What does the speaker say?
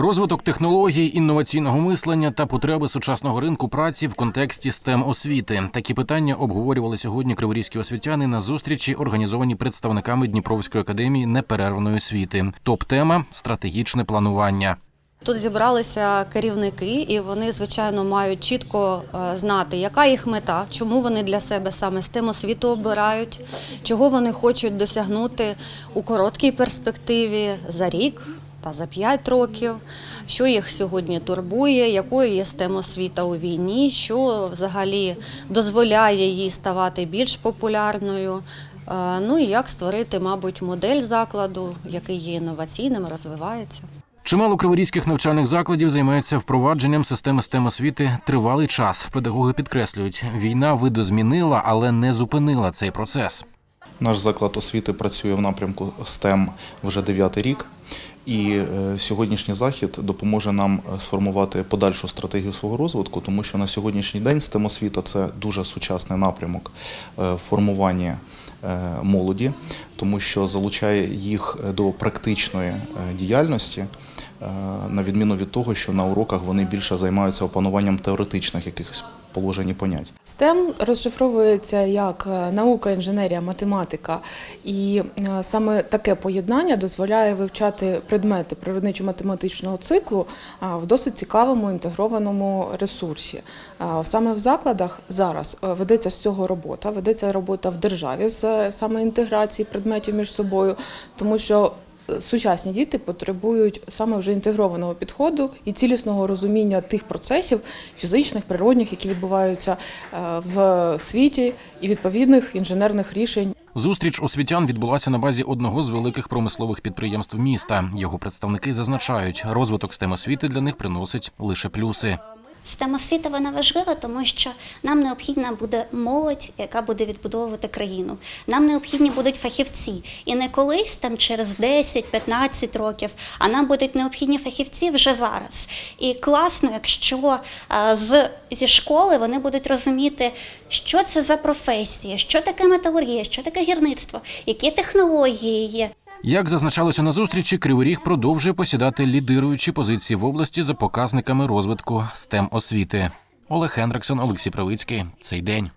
Розвиток технологій, інноваційного мислення та потреби сучасного ринку праці в контексті STEM освіти. Такі питання обговорювали сьогодні криворізькі освітяни на зустрічі, організовані представниками Дніпровської академії неперервної освіти. Топ-тема стратегічне планування. Тут зібралися керівники, і вони, звичайно, мають чітко е, знати, яка їх мета, чому вони для себе саме STEM освіту обирають, чого вони хочуть досягнути у короткій перспективі за рік та за п'ять років, що їх сьогодні турбує, якою є STEM освіта у війні, що взагалі дозволяє їй ставати більш популярною. Е, Ну і як створити, мабуть, модель закладу, який є інноваційним, розвивається. Чимало криворізьких навчальних закладів займаються впровадженням системи STEM освіти тривалий час. Педагоги підкреслюють, війна видозмінила, але не зупинила цей процес. Наш заклад освіти працює в напрямку STEM вже дев'ятий рік. І е, сьогоднішній захід допоможе нам е, сформувати подальшу стратегію свого розвитку, тому що на сьогоднішній день STEM освіта це дуже сучасний напрямок е, формування молоді, тому що залучає їх до практичної діяльності, на відміну від того, що на уроках вони більше займаються опануванням теоретичних якихось положень і понять. STEM розшифровується як е, наука, інженерія, математика, і е, саме таке поєднання дозволяє вивчати предмети природничо-математичного циклу а, в досить цікавому інтегрованому ресурсі. Саме в закладах зараз е, ведеться з цього робота, ведеться робота в державі з е, саме інтеграції предметів між собою, тому що е, Сучасні діти потребують саме вже інтегрованого підходу і цілісного розуміння тих процесів фізичних, природних, які відбуваються е, в світі, і відповідних інженерних рішень. Зустріч освітян відбулася на базі одного з великих промислових підприємств міста. Його представники зазначають, розвиток STEM освіти для них приносить лише плюси. Система освіти вона важлива, тому що нам необхідна буде молодь, яка буде відбудовувати країну. Нам необхідні будуть фахівці. І не колись там через 10-15 років, а нам будуть необхідні фахівці вже зараз. І класно, якщо а, з, зі школи вони будуть розуміти, що це за професія, що таке металургія, що таке гірництво, які технології є. Як зазначалося на зустрічі, Кривий Ріг продовжує посідати лідируючі позиції в області за показниками розвитку STEM освіти. Олег Хендриксон, Олексій Правицький. Цей день.